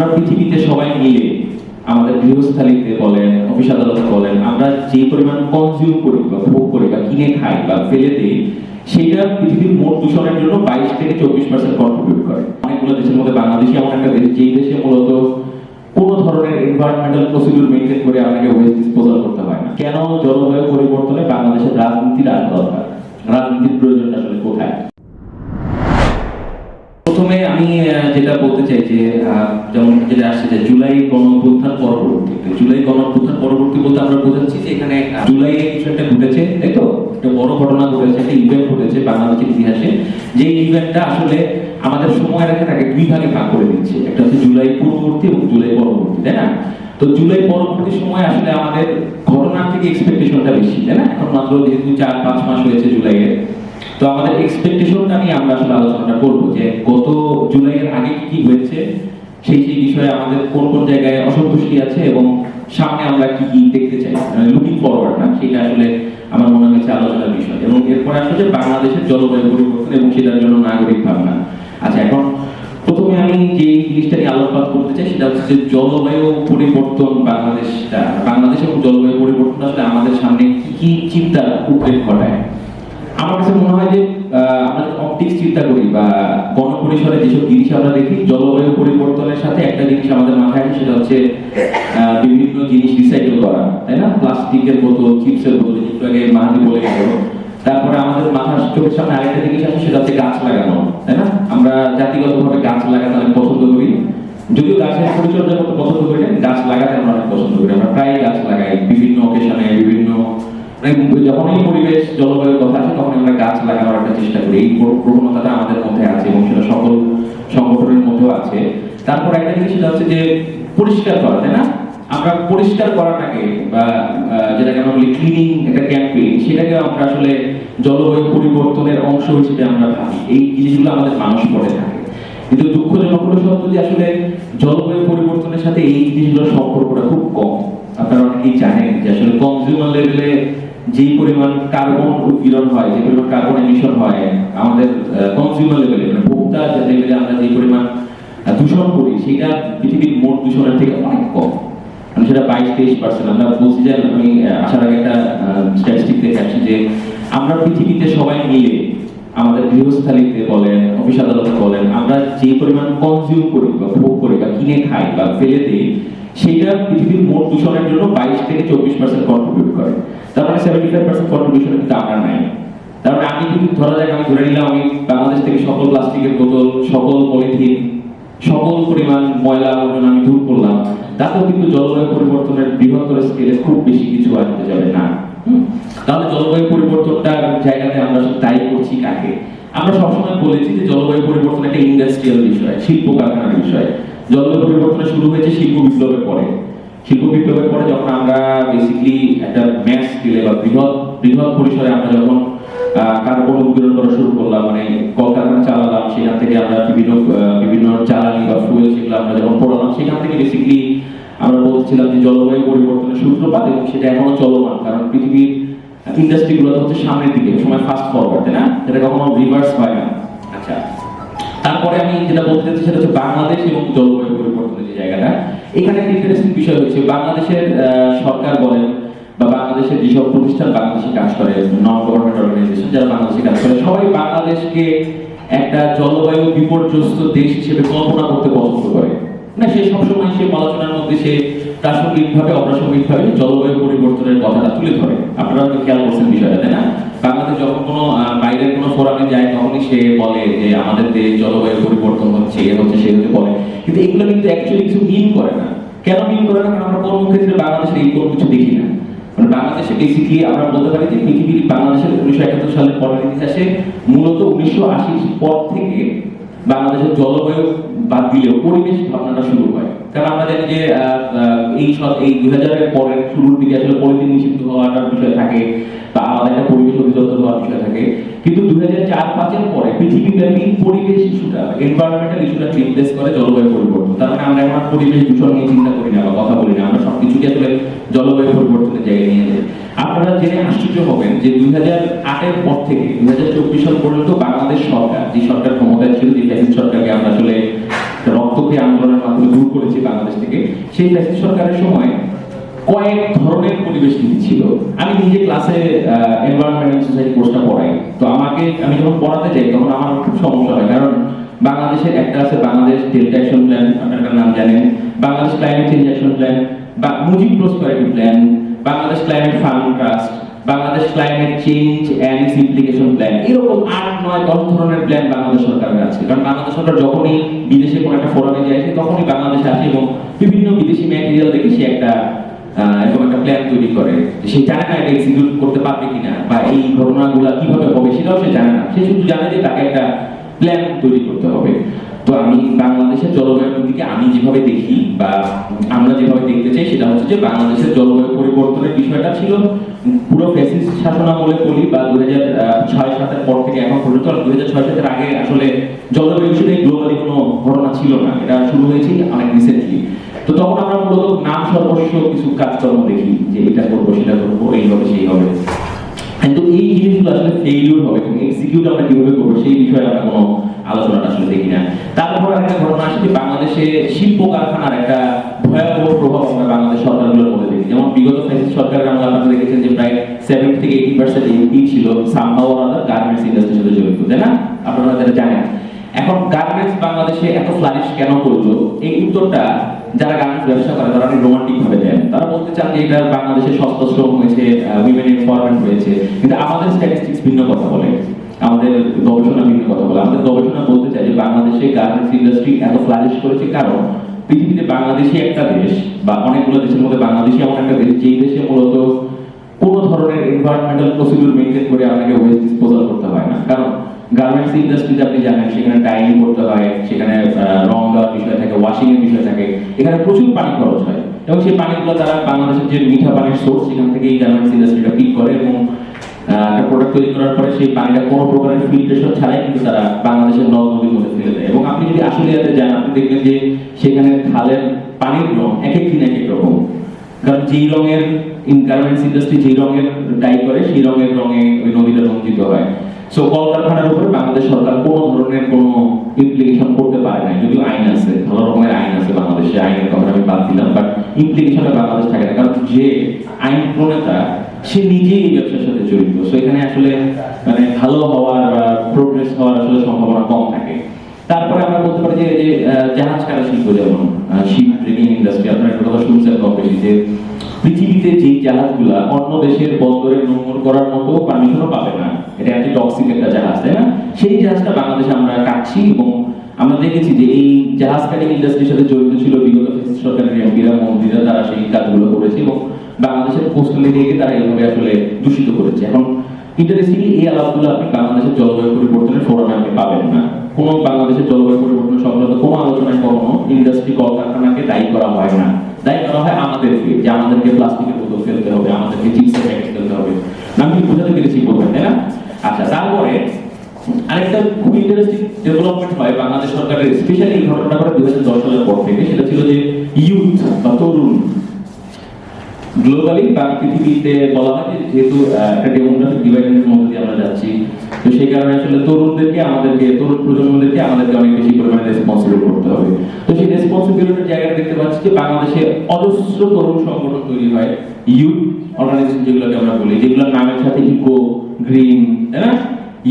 আমরা পৃথিবীতে সবাই মিলে আমাদের গৃহস্থালিতে বলেন, অফিস আদালতে বলেন, আমরা যে পরিমাণ কনজিউম করি বা ভোগ করি বা কিনে খাই বা ফেলে দিই, সেটা পৃথিবীর মোট দূষণের জন্য বাইশ থেকে চব্বিশ পার্সেন্ট কন্ট্রিবিউট করে। অনেকগুলো দেশের মধ্যে বাংলাদেশই এমন একটা দেশ, যেই দেশে মূলত কোনো ধরনের এনভায়রনমেন্টাল প্রসিডিউর মেনটেন করে আমাকে ওয়েস্ট ডিসপোজাল করতে হয় না। কেন জলবায়ু পরিবর্তনে বাংলাদেশের রাজনীতির আর দরকার? রাজনীতির প্রয়োজনটা আসলে কোথায়? প্রথমে আমি যেটা বলতে চাই যে যেমন যেটা আসছে যে জুলাই গণঅভ্যুত্থান পরবর্তী। জুলাই গণঅভ্যুত্থান পরবর্তী বলতে আমরা বোঝাচ্ছি যে এখানে আহ, জুলাইয়ে কিছু একটা ঘটেছে তাই তো? একটা বড় ঘটনা ঘটেছে একটা ইভেন্ট ঘটেছে বাংলাদেশের ইতিহাসে। যে ইভেন্টটা আসলে আমাদের সময় রেখাটাকে দুই ভাগে ভাগ করে দিচ্ছে। একটা হচ্ছে জুলাই পূর্ববর্তী এবং জুলাই পরবর্তী তাই না? তো জুলাই পরবর্তী সময় আসলে আমাদের ঘটনার থেকে এক্সপেকটেশনটা বেশি তাই না? এখন মাত্র যেহেতু চার পাঁচ মাস হয়েছে জুলাইয়ের তো আমাদের এক্সপেকটেশনটা নিয়ে আমরা আসলে আলোচনাটা করব যে গত জুলাইয়ের আগে কি হয়েছে, সেই সেই বিষয়ে আমাদের কোন কোন জায়গায় অসন্তুষ্টি আছে এবং সামনে আমরা কি কি দেখতে চাই লুকিং ফরওয়ার্ড না, সেটা আসলে আমার মনে হয়েছে আলোচনার বিষয়। এবং এরপরে আসলে বাংলাদেশের জলবায়ু পরিবর্তন এবং সেটার জন্য নাগরিক ভাবনা। আচ্ছা এখন প্রথমে আমি যে জিনিসটা নিয়ে আলোকপাত করতে চাই, সেটা হচ্ছে যে জলবায়ু পরিবর্তন বাংলাদেশটা, বাংলাদেশ এবং জলবায়ু পরিবর্তন আসলে আমাদের সামনে কি কি চিন্তার উদ্বেগ আমার কাছে মনে হয় যে আমরা অপটিক্স চিন্তা করি বা গণপরিসরে যেসব জিনিস আমরা দেখি, জলবায়ু পরিবর্তনের সাথে একটা জিনিস আমাদের মাথায় আসে, সেটা হচ্ছে বিভিন্ন জিনিস রিসাইকেল করা, তাই না? প্লাস্টিকের বোতল, চিপসের বোতল, একটু মাহাদি বলে গেল। তারপরে আমাদের মাথার চোখের সামনে আরেকটা জিনিস আসে সেটা হচ্ছে গাছ লাগানো, তাই না? আমরা জাতিগতভাবে গাছ লাগাতে অনেক পছন্দ করি। যদিও গাছের পরিচর্যা করতে পছন্দ করি গাছ লাগাতে আমরা অনেক পছন্দ করি। আমরা প্রায় গাছ লাগাই, বিভিন্ন অকেশনে বিভিন্ন যখনই পরিবেশ জলবায়ুর কথা আসে তখন আমরা গাছ লাগানোর একটা চেষ্টা করি। এই প্রবণতাটা আমাদের মধ্যে আছে এবং সেটা সকল সংগঠনের মধ্যেও আছে। তারপর একটা জিনিস সেটা হচ্ছে যে পরিষ্কার করা, তাই না? আমরা পরিষ্কার করাটাকে বা যেটাকে আমরা বলি ক্লিনিং একটা ক্যাম্পেইন সেটাকে আমরা আসলে জলবায়ু পরিবর্তনের অংশ হিসেবে আমরা ভাবি। এই জিনিসগুলো আমাদের মানুষ করে থাকে। কিন্তু দুঃখজনক হলো সত্য যে আসলে জলবায়ু পরিবর্তনের সাথে এই জিনিসগুলোর সম্পর্কটা খুব কম। আপনারা অনেকেই জানেন যে আসলে কনজিউমার লেভেলে যেই পরিমাণ কার্বন উৎপীড়ন হয়, যে পরিমাণ কার্বন এমিশন হয়, আমাদের কনজিউমার লেভেলে মানে ভোক্তা লেভেলে আমরা যে পরিমাণ দূষণ করি, সেটা পৃথিবীর মোট দূষণের থেকে অনেক কম। মানে সেটা বাইশ তেইশ পার্সেন্ট আমরা বলছি যে, আমি আসার আগে একটা স্ট্যাটিস্টিক দেখে আসছি যে, আমরা পৃথিবীতে সবাই মিলে, আমাদের গৃহস্থালিতে বলেন অফিস আদালতে বলেন, আমরা যে পরিমাণ কনজিউম করি বা ভোগ করি বা কিনে খাই বা ফেলে দিই, সেটা পৃথিবীর মোট দূষণের জন্য বাইশ থেকে চব্বিশ পার্সেন্ট কন্ট্রিবিউট করে। বাংলাদেশ থেকে সকল প্লাস্টিকের বোতল, সকল পলিথিন, সকল পরিমাণ ময়লা আবর্জনা আমি দূর করলাম। তাতেও কিন্তু জলবায়ু পরিবর্তনের বৃহত্তর স্কেলে খুব বেশি কিছু আসতে যাবে না। তাহলে জলবায়ু পরিবর্তনটার জায়গাতে আমরা দায়ী করছি কাকে? আমরা সবসময় বলেছি যে জলবায়ু পরিবর্তন একটা ইন্ডাস্ট্রিয়াল বিষয় শিল্প কারখানার বিষয়। জলবায়ু পরিবর্তন শুরু হয়েছে শিল্প বিপ্লবের পরে। শিল্প বিপ্লবের পরে যখন আমরা বেসিক্যালি একটা ম্যাস স্কেলে বা বৃহৎ বৃহৎ পরিসরে আমরা যখন কার্বন উৎপীড়ন করা শুরু করলাম মানে কলকারখানা চালালাম, সেখান থেকে আমরা বিভিন্ন বিভিন্ন বা ফুয়েল সেগুলো আমরা যখন পড়ালাম, সেখান থেকে বেসিক্যালি আমরা বলছিলাম যে জলবায়ু পরিবর্তনের সূত্রপাত এবং সেটা এখনও চলমান, কারণ পৃথিবীর হচ্ছে সামনের দিকে সময় ফাস্ট ফরওয়ার্ড তাই না? সেটা কখনো রিভার্স হয় না। আচ্ছা তারপরে আমি যেটা বলতে চাচ্ছি সেটা হচ্ছে বাংলাদেশ এবং জলবায়ু বিষয় হচ্ছে বাংলাদেশের সরকার বলেন বা বাংলাদেশের যেসব প্রতিষ্ঠান বাংলাদেশে কাজ করে নন গভর্নমেন্ট অর্গানাইজেশন যারা বাংলাদেশে কাজ করে, সবাই বাংলাদেশকে একটা জলবায়ু বিপর্যস্ত দেশ হিসেবে কল্পনা করতে পছন্দ করে। না, সে সবসময় সে আলোচনার মধ্যে সে প্রাসঙ্গিকভাবে, অপ্রাসঙ্গিকভাবে জলবায়ু পরিবর্তনের কথাটা তুলে ধরে। আপনারা হয়তো খেয়াল করছেন বিষয়টা, তাই না? বাংলাদেশ যখন কোনো বাইরের কোনো ফোরামে যায়, তখনই সে বলে যে আমাদের দেশ জলবায়ু পরিবর্তন হচ্ছে, এ হচ্ছে, সে হচ্ছে বলে। কিন্তু এগুলো কিন্তু অ্যাকচুয়ালি কিছু মিন করে না। কেন মিল করে না? আমরা প্রথম ক্ষেত্রে বাংলাদেশের এই কোনো কিছু দেখি না। মানে বাংলাদেশে বেসিকলি আমরা বলতে পারি যে পৃথিবীর বাংলাদেশের উনিশশো একাত্তর সালের পরের ইতিহাসে মূলত উনিশশো আশির পর থেকে বাংলাদেশের জলবায়ু বাদ দিলেও পরিবেশ ভাবনাটা শুরু হয়। কারণ আমরা জানি যে এই সব, এই দুই হাজারের পরের শুরুর দিকে আসলে পলিথিন নিষিদ্ধ হওয়াটার বিষয় থাকে বা আলাদা একটা পরিবেশ অধিদপ্তর হওয়ার বিষয় থাকে। কিন্তু দুই হাজার চার পাঁচের পরে পৃথিবীব্যাপী পরিবেশ ইস্যুটা এনভায়রনমেন্টাল ইস্যুটা রিপ্লেস করে জলবায়ু পরিবর্তন। তার মানে আমরা এখন পরিবেশ দূষণ নিয়ে চিন্তা করি না বা কথা বলি না। আমরা সবকিছুকে আসলে জলবায়ু পরিবর্তনের জায়গায় নিয়ে যাই। আপনারা জেনে আশ্চর্য হবেন যে দুই হাজার আটের পর থেকে, দুই হাজার চব্বিশ সাল পর্যন্ত বাংলাদেশ সরকার, যে সরকার ক্ষমতায় ছিল, যে ফ্যাসিস্ট সরকারকে আমরা আসলে রক্তকে আন্দোলনের মাধ্যমে দূর করেছি বাংলাদেশ থেকে, সেই ফ্যাসিস্ট সরকারের সময় কয়েক ধরনের পরিবেশ নীতি ছিল। আমি নিজে ক্লাসে এনভায়রনমেন্টাল সোসাইটি কোর্সটা পড়াই। তো আমাকে, আমি যখন পড়াতে যাই, তখন আমার খুব সমস্যা হয়, কারণ বাংলাদেশের একটা আছে বাংলাদেশ ডেল্টা অ্যাকশন প্ল্যান আপনার নাম জানেন, Bangladesh climate change action plan বা Mujib prosperity plan Bangladesh climate fund trust Bangladesh climate change and implication plan এরকম আট, নয়, দশ ধরনের প্ল্যান বাংলাদেশ সরকারের আছে। কারণ বাংলাদেশ সরকার যখনই বিদেশে কোনো একটা ফোরামে যায় তখনই বাংলাদেশে আসে এবং বিভিন্ন বিদেশি ম্যাটেরিয়াল দেখে সে একটা এরকম একটা প্ল্যান তৈরি করে। সে জানে না এটা এক্সিকিউট করতে পারবে কিনা বা এই ঘটনাগুলো কীভাবে হবে, সেটাও সে জানে না। সে শুধু জানে যে তাকে একটা প্ল্যান তৈরি করতে হবে। তো আমি বাংলাদেশের জলবায়ু নীতিকে আমি যেভাবে দেখি বা আমরা যেভাবে দেখতে চাই, সেটা হচ্ছে যে বাংলাদেশের জলবায়ু পরিবর্তনের বিষয়টা ছিল পুরো ফ্যাসিস্ট শাসনামলে বলি বা দু হাজার ছয় সাতের পর থেকে এখন পর্যন্ত দু হাজার ছয় সাতের আগে আসলে জলবায়ু ইস্যুতে গ্লোবালি কোনো ঘটনা ছিল না। এটা শুরু হয়েছে অনেক রিসেন্টলি তো তখন আমরা মূলত নাম সর্বস্ব কিছু কাজকর্ম দেখি, যে এটা করব, সেটা করব এই হবে সেই হবে কিন্তু এই জিনিসগুলো আসলে ফেইলিউর হবে এক্সিকিউট আমরা কীভাবে করব, সেই বিষয়ে আমরা কোনো আলোচনাটা আসলে দেখি না। তারপর একটা ঘটনা আসে যে বাংলাদেশে শিল্প কারখানার একটা ভয়াবহ প্রভাব আমরা বাংলাদেশ সরকারগুলোর মধ্যে দেখি। যেমন বিগত সরকার আমরা আপনারা দেখেছেন যে প্রায় সেভেন্টি থেকে এইটি পার্সেন্ট এমপি ছিল সামহাও আলাদা গার্মেন্টস ইন্ডাস্ট্রির সাথে জড়িত, তাই না? আপনারা যারা জানেন। এখন গার্মেন্টস বাংলাদেশে এত ফ্লারিশ কেন করল? এই উত্তরটা যারা গার্মেন্টস ব্যবসা করে তারা অনেক রোমান্টিক ভাবে দেন তারা বলতে চান যে এটা বাংলাদেশে সস্তা শ্রম হয়েছে উইমেন এম্পাওয়ারমেন্ট হয়েছে। কিন্তু আমাদের স্ট্যাটিস্টিক্স ভিন্ন কথা বলে। আমাদের গবেষণা ভিন্ন কথা বলে। আমাদের গবেষণা বলতে চাই যে বাংলাদেশে গার্মেন্টস ইন্ডাস্ট্রি এত ফ্লারিশ করেছে কারণ পৃথিবীতে বাংলাদেশই একটা দেশ বা অনেকগুলো দেশের মধ্যে বাংলাদেশই এমন একটা দেশ, যেই দেশে মূলত কোন ধরনের এনভায়রনমেন্টাল প্রসিডিউর মেনটেন করে আপনাকে ওয়েস্ট ডিসপোজাল করতে হয় না। কারণ গার্মেন্টস ইন্ডাস্ট্রিতে আপনি জানেন, সেখানে ডাইনিং করতে হয়, সেখানে রং দেওয়ার বিষয় থাকে ওয়াশিং এর বিষয় থাকে। এখানে প্রচুর পানি খরচ হয়। এবং সেই পানিগুলো তারা বাংলাদেশের যে মিঠা পানির সোর্স সেখান থেকে এই গার্মেন্টস ইন্ডাস্ট্রিটা পিক করে এবং একটা প্রোডাক্ট তৈরি করার পরে সেই পানিটা কোনো প্রকারের ফিল্ট্রেশন ছাড়াই কিন্তু তারা বাংলাদেশের নদ মধ্যে ফেলে দেয়। এবং আপনি যদি আশুলিয়াতে যান, আপনি দেখবেন যে সেখানে খালের পানির রং এক এক এক এক রকম। কারণ যেই রঙের গার্মেন্টস ইন্ডাস্ট্রি যেই রঙের ডাই করে, সেই রঙের রঙে ওই নদীটা রঞ্জিত হয়। সো কলকারখানার উপরে বাংলাদেশ সরকার কোনো ধরনের কোনো ইমপ্লিকেশন করতে পারে না যদিও আইন আছে, ভালো রকমের আইন আছে বাংলাদেশে, আইনের কথা আমি বাদ দিলাম বাট ইমপ্লিকেশনটা বাংলাদেশ থাকে না। কারণ যে আইন প্রণেতা, সে নিজেই এই ব্যবসার সাথে জড়িত। সো এখানে আসলে মানে ভালো হওয়ার বা প্রোগ্রেস হওয়ার আসলে সম্ভাবনা কম থাকে। তারপরে আমরা বলতে পারি যে জাহাজ কাটা শিল্প যেমন শিপ ট্রেনিং ইন্ডাস্ট্রি, আপনার একটা কথা শুনছেন কম বেশি যে পৃথিবীতে যেই জাহাজগুলা অন্য দেশের বন্দরে নোংর করার মতো পারমিশনও পাবে না। এটা একটি টক্সিক একটা জাহাজ, তাই না? সেই জাহাজটা বাংলাদেশে আমরা কাটছি এবং আমরা দেখেছি যে এই জাহাজ কাটিং ইন্ডাস্ট্রির সাথে জড়িত ছিল বিগত সরকারের এমপিরা, মন্ত্রীরা, তারা সেই কাজগুলো করেছে এবং বাংলাদেশের কোস্টাল এরিয়াকে তারা এইভাবে আসলে দূষিত করেছে। এখন ইন্টারেস্টিংলি এই আলাপগুলো আপনি বাংলাদেশের জলবায়ু পরিবর্তনের ফোরামে আপনি পাবেন না। কোনো বাংলাদেশের জলবায়ু পরিবর্তন সংক্রান্ত কোনো আলোচনায় কখনো ইন্ডাস্ট্রি কলকারখানাকে দায়ী করা হয় না। দায়ী করা হয় আমাদেরকে যে আমাদেরকে প্লাস্টিকের বোতল ফেলতে হবে, আমাদেরকে চিপসের প্যাকেট ফেলতে হবে। আমি বোঝাতে পেরেছি বলবেন তাই না? আচ্ছা তারপরে আরেকটা খুব ইন্টারেস্টিং ডেভেলপমেন্ট হয় বাংলাদেশ সরকারের স্পেশালি এই ঘটনাটা করে দুই হাজার দশ সালের পর থেকে, সেটা ছিল যে ইউথ বা তরুণ। গ্লোবালি বা পৃথিবীতে বলা হয় যেহেতু একটা ডেমোগ্রাফিক ডিভাইডের মধ্যে দিয়ে আমরা যাচ্ছি তো সেই কারণে আসলে তরুণদেরকে, আমাদেরকে, তরুণ প্রজন্মদেরকে আমাদেরকে অনেক বেশি পরিমাণে রেসপন্সিবল করতে হবে। তো সেই রেসপন্সিবিলিটির জায়গাটা দেখতে পাচ্ছি যে বাংলাদেশে অজস্র তরুণ সংগঠন তৈরি হয় ইউথ অর্গানাইজেশন যেগুলোকে আমরা বলি, যেগুলোর নামের সাথে ইকো গ্রিন তাই না?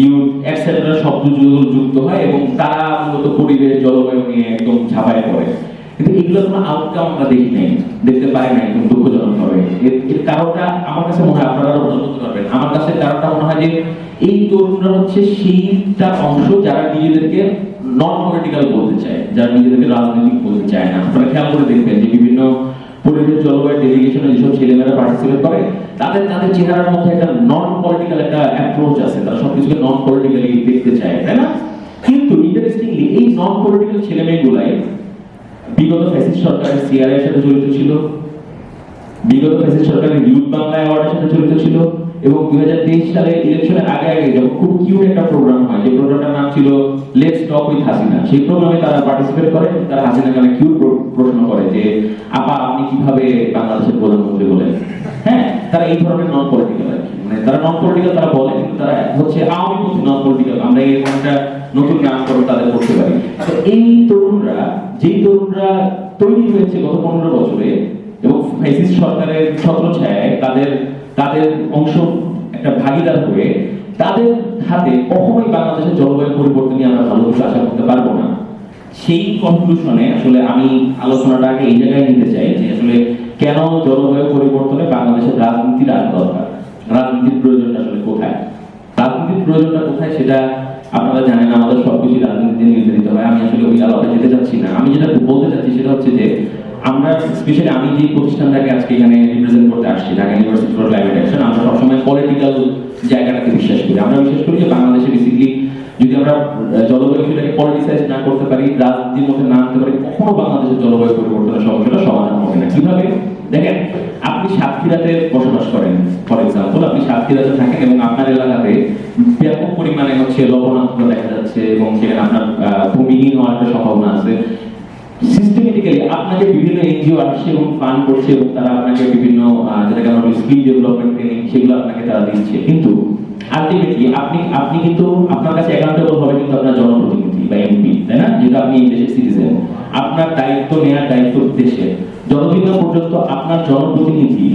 ইউথ এটসেট্রা শব্দ যুক্ত হয় এবং তারা মূলত পরিবেশ, জলবায়ু নিয়ে একদম ঝাঁপায় পড়ে। কিন্তু এগুলো কোনো আউটকাম আমরা দেখি নাই, দেখতে পারি নাই একদম দুঃখজনক ভাবে। এর কারণটা আমার কাছে মনে হয় আপনারা ভালো করতে আমার কাছে কারণটা মনে হয় যে, এই তরুণরা হচ্ছে সেইটা অংশ যারা নিজেদেরকে নন পলিটিক্যাল বলতে চায়, যারা নিজেদেরকে রাজনৈতিক বলতে চায় না। আপনারা খেয়াল করে দেখবেন যে বিভিন্ন পরিবেশ, জলবায়ু ডেলিগেশনে যেসব ছেলেমেয়েরা পার্টিসিপেট করে, তাদের তাদের চেহারার মধ্যে একটা নন পলিটিক্যাল একটা অ্যাপ্রোচ আছে। তারা সবকিছুকে নন পলিটিক্যালি দেখতে চায়, তাই না? কিন্তু ইন্টারেস্টিংলি এই নন পলিটিক্যাল ছেলে মেয়েগুলাই বিগত ফ্যাসিস্ট সরকারের সিআরআই সাথে জড়িত ছিল, বিগত ফ্যাসিস্ট সরকারের ইউথ বাংলা অ্যাওয়ার্ডের সাথে জড়িত ছিল, এবং দুই হাজার তেইশ সালে ইলেকশনের আগে আগে যখন খুব কিউট একটা প্রোগ্রাম হয়, যে প্রোগ্রামটার নাম ছিল লেটস টক উইথ হাসিনা সেই প্রোগ্রামে তারা পার্টিসিপেট করে, তারা হাসিনা নামে কিউট প্রশ্ন করে যে, আপা, আপনি কীভাবে বাংলাদেশের প্রধানমন্ত্রী হলেন? হ্যাঁ তারা এই ধরনের নন পলিটিক্যাল মানে তারা নন পলিটিক্যাল তারা বলে, কিন্তু তারা হচ্ছে নন পলিটিক্যাল আমরা একটা নতুন তাদের করতে পারি। তো এই তরুণরা, যেই তরুণরা তৈরি হয়েছে গত পনেরো বছরে, এবং সরকারের তাদের তাদের অংশ একটা ভাগিদার হয়ে, তাদের হাতে কখনোই বাংলাদেশের জলবায়ু পরিবর্তন নিয়ে আমরা ভালো কিছু আশা করতে পারব না। সেই কনক্লুশনে আসলে আমি আলোচনাটাকে এই জায়গায় নিতে চাই যে আসলে কেন জলবায়ু পরিবর্তনে বাংলাদেশের রাজনীতির আজ দরকার? রাজনীতির প্রয়োজনটা আসলে কোথায়? রাজনীতির প্রয়োজনটা কোথায় সেটা আপনারা জানেন, আমাদের সবকিছু রাজনীতিতে নির্ধারিত হয়। আমি আসলে ওই আলাপে যেতে চাচ্ছি না। আমি যেটা বলতে চাচ্ছি সেটা হচ্ছে যে, আমরা স্পেশালি আমি যে প্রতিষ্ঠানটাকে আজকে এখানে রিপ্রেজেন্ট করতে আসছি, Dhaka university for climate action আমরা সবসময় পলিটিক্যাল জায়গাটাকে বিশ্বাস করি। আমরা বিশ্বাস করি যে বাংলাদেশে বেসিকলি যদি আমরা জলবায়ু পলিটিসাইজ না করতে পারি, রাজনীতির মধ্যে না আনতে পারি, কখনো বাংলাদেশের জলবায়ু পরিবর্তনের সমস্যাটা সমাধান হবে না। কীভাবে? দেখেন, আপনি সাতক্ষীরাতে বসবাস করেন ফর এক্সাম্পল আপনি সাতক্ষীরাতে থাকেন এবং আপনার এলাকাতে ব্যাপক পরিমাণে হচ্ছে লবণাক্ত দেখা যাচ্ছে এবং সেখানে আপনার ভূমিহীন হওয়ার একটা সম্ভাবনা আছে। সিস্টেমেটিক্যালি আপনাকে বিভিন্ন এনজিও আসছে এবং ফান্ড করছে এবং তারা আপনাকে বিভিন্ন যেটাকে আমরা স্কিল ডেভেলপমেন্ট ট্রেনিং সেগুলো আপনাকে তারা দিচ্ছে। কিন্তু আলটিমেটলি আপনি আপনি কিন্তু আপনার কাছে অ্যাকাউন্টেবল হবে কিন্তু আপনার জনপ্রতিনিধি। বা এমপি তাই না যেটা আপনি দেশের সিটিজেন আপনার দায়িত্ব নেওয়ার দায়িত্ব দেশে যতদিন পর্যন্ত আপনার জনপ্রতিনিধি,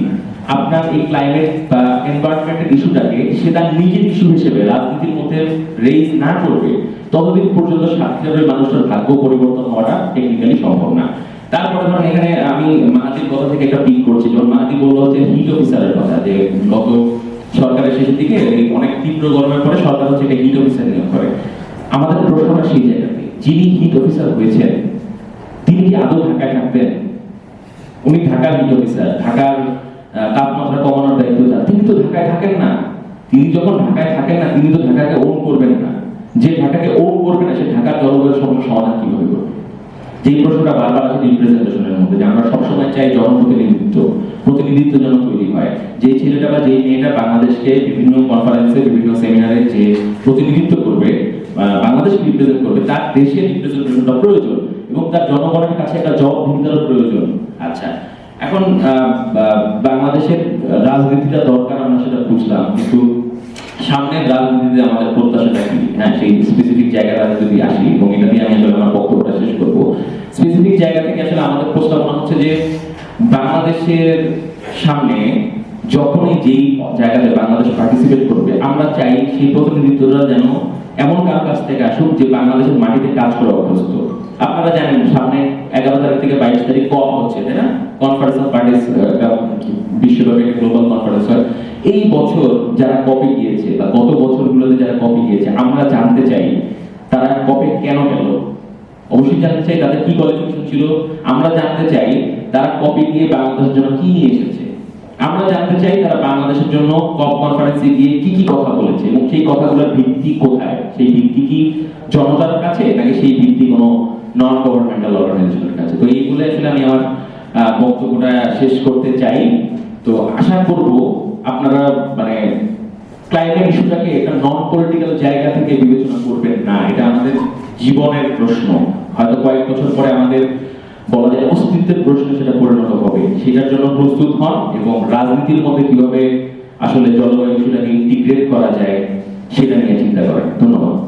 আপনার এই ক্লাইমেট বা এনভায়রনমেন্টের ইস্যুটাকে সেটা নিজের ইস্যু হিসেবে রাজনীতির মধ্যে রেজ না করবে, ততদিন পর্যন্ত সাক্ষরের মানুষের ভাগ্য পরিবর্তন হওয়াটা টেকনিক্যালি সম্ভব না। তারপরে ধরেন এখানে আমি মাহাতির কথা থেকে একটা পিক করছি। যখন মাহাতি বলল হচ্ছে হিট অফিসারের কথা, যে গত সরকারের শেষের দিকে অনেক তীব্র গরমের পরে সরকার হচ্ছে একটা হিট অফিসার নিয়োগ করে। আমাদের প্রশ্নটা সেই জায়গাতে। যিনি হিট অফিসার হয়েছেন, তিনি কি আদৌ ঢাকায় থাকবেন? উনি ঢাকার হিট অফিসার ঢাকার তাপমাত্রা কমানোর দায়িত্ব তার। তিনি তো ঢাকায় থাকেন না। তিনি যখন ঢাকায় থাকেন না, তিনি তো ঢাকাকে ওন করবেন না। যে ঢাকাকে ওন করবে না, সে ঢাকার জলবায়ু সমস্যা সমাধান কীভাবে করবে? যে প্রশ্নটা বারবার আছে রিপ্রেজেন্টেশনের মধ্যে, যে আমরা সবসময় চাই জনপ্রতিনিধিত্ব প্রতিনিধিত্ব যেন তৈরি হয়। যে ছেলেটা বা যে মেয়েটা বাংলাদেশকে বিভিন্ন কনফারেন্সে বিভিন্ন সেমিনারে যে প্রতিনিধিত্ব করবে বা বাংলাদেশকে রিপ্রেজেন্ট করবে তার দেশের রিপ্রেজেন্টেশনটা প্রয়োজন এবং তার জনগণের কাছে একটা জব জবাবদিহিতারও প্রয়োজন। আচ্ছা এখন বাংলাদেশের রাজনীতিটা দরকার আমরা সেটা বুঝলাম, কিন্তু সামনের রাজনীতিতে আমাদের প্রত্যাশাটা কি? হ্যাঁ সেই স্পেসিফিক জায়গাটা যদি আসি, এবং এটা দিয়ে আমি আসলে আমার বক্তব্যটা শেষ করব। স্পেসিফিক জায়গা থেকে আসলে আমাদের প্রস্তাবনা হচ্ছে যে, বাংলাদেশের সামনে যখনই যেই জায়গাতে বাংলাদেশ পার্টিসিপেট করবে, আমরা চাই সেই প্রতিনিধিত্বরা যেন এমন কারও কাছ থেকে আসুক যে বাংলাদেশের মাটিতে কাজ করা অভ্যস্ত। আপনারা জানেন, সামনে এগারো তারিখ থেকে বাইশ তারিখ কপ হচ্ছে, তাই না? কনফারেন্স অফ পার্টিস বিশ্বব্যাপী গ্লোবাল কনফারেন্স হয়। এই বছর যারা কপে গিয়েছে বা গত বছরগুলোতে যারা কপে গিয়েছে আমরা জানতে চাই, তারা কপে কেন গেল অবশ্যই জানতে চাই, তাদের কি কোয়ালিফিকেশন ছিল? আমরা জানতে চাই, তারা কপে গিয়ে বাংলাদেশের জন্য কি নিয়ে এসেছে? আমরা জানতে চাই তারা বাংলাদেশের জন্য কপ কনফারেন্সে গিয়ে কি কি কথা বলেছে এবং সেই কথাগুলোর ভিত্তি কোথায়? সেই ভিত্তি কি জনতার কাছে নাকি সেই ভিত্তি কোনো নন গভর্নমেন্টাল অর্গানাইজেশনের কাছে? তো এইগুলো আসলে আমি আমার বক্তব্যটা শেষ করতে চাই। তো আশা করব আপনারা মানে ক্লাইমেট ইস্যুটাকে একটা নন পলিটিক্যাল জায়গা থেকে বিবেচনা করবেন না। এটা আমাদের জীবনের প্রশ্ন। হয়তো কয়েক বছর পরে আমাদের বলা যায় অস্তিত্বের প্রশ্ন সেটা পরিণত হবে। সেটার জন্য প্রস্তুত হন এবং রাজনীতির মধ্যে কীভাবে আসলে জলবায়ু সেটাকে ইন্টিগ্রেট করা যায়, সেটা নিয়ে চিন্তা করেন। ধন্যবাদ।